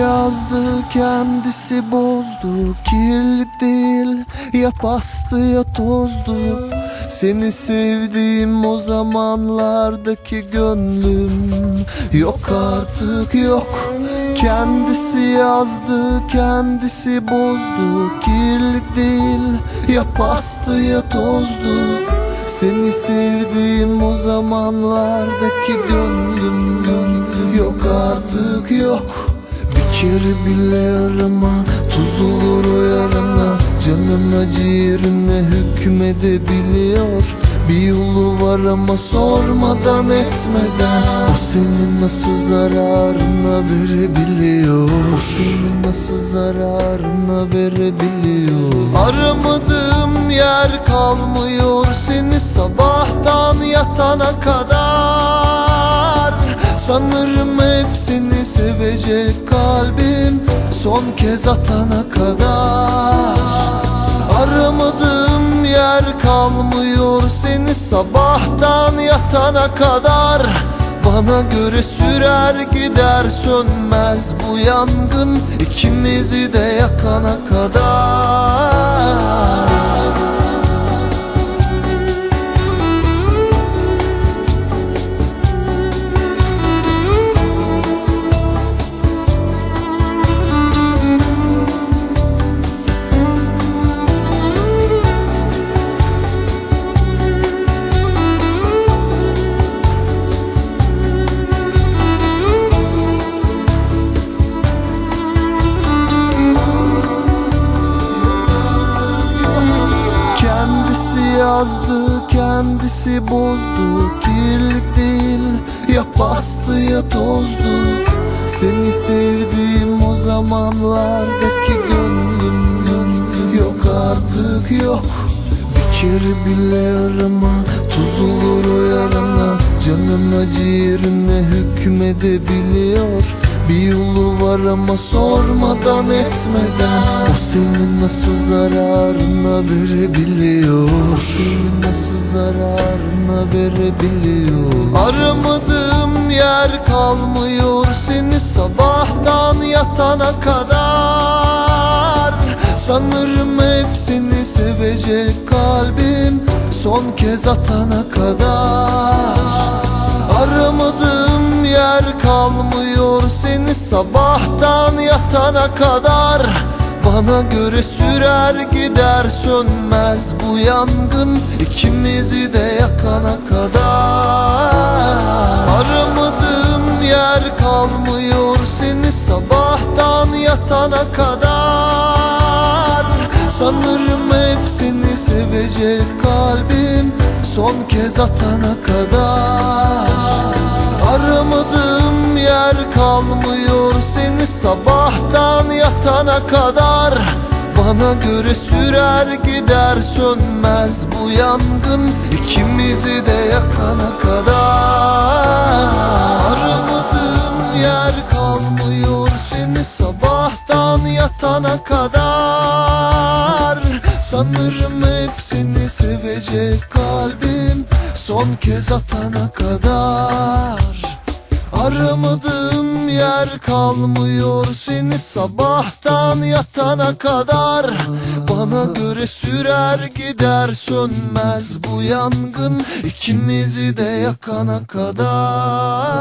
Yazdı, kendisi bozdu. Kirli değil, ya pastı ya tozdu. Seni sevdiğim o zamanlardaki gönlüm. Yok artık yok. Kendisi yazdı, kendisi bozdu. Kirli değil, ya pastı ya tozdu. Seni sevdiğim o zamanlardaki gönlüm, gönlüm Yok artık yok Kere bile arama Tuz olur o yarana. Canın acı yerine hükmedebiliyor. Bir yolu var ama sormadan etmeden. O senin nasıl zararına verebiliyor? O senin nasıl zararına verebiliyor? Aramadığım yer kalmıyor Seni sabahtan yatana kadar Sanırım hepsini sevecek kalbim Son kez atana kadar. Aramadığım yer kalmıyor Seni sabahtan yatana kadar. Bana göre sürer gider sönmez bu yangın ikimizi de yakana kadar kendisi bozdu. Kirli değil, ya pastı ya tozdu. Seni sevdiğim o zamanlardaki gönlüm, Yok artık yok Kere bile arama Tuz olur o yarana. Canın acı yerine hükmedebiliyor. Bir yolu var ama sormadan etmeden. O senin nasıl zararına verebiliyor? O senin nasıl zararına verebiliyor? Aramadığım yer kalmıyor Seni sabahtan yatana kadar Sanırım hepsini sevecek kalbim Son kez atana kadar. Aramadığım yer kalmıyor Seni sabahtan yatana kadar. Bana göre sürer gider sönmez bu yangın ikimizi de yakana kadar. Aramadığım yer kalmıyor Seni sabahtan yatana kadar Sanırım hepsini sevecek kalbim Son kez atana kadar. Aramadığım yer kalmıyor Seni sabahtan yatana kadar. Bana göre sürer gider sönmez bu yangın ikimizi de yakana kadar. Aramadığım yer kalmıyor Seni sabahtan yatana kadar Sanırım hepsini sevecek kalbim Son kez atana kadar. Aramadığım yer kalmıyor Seni sabahtan yatana kadar. Bana göre sürer gider sönmez bu yangın ikimizi de yakana kadar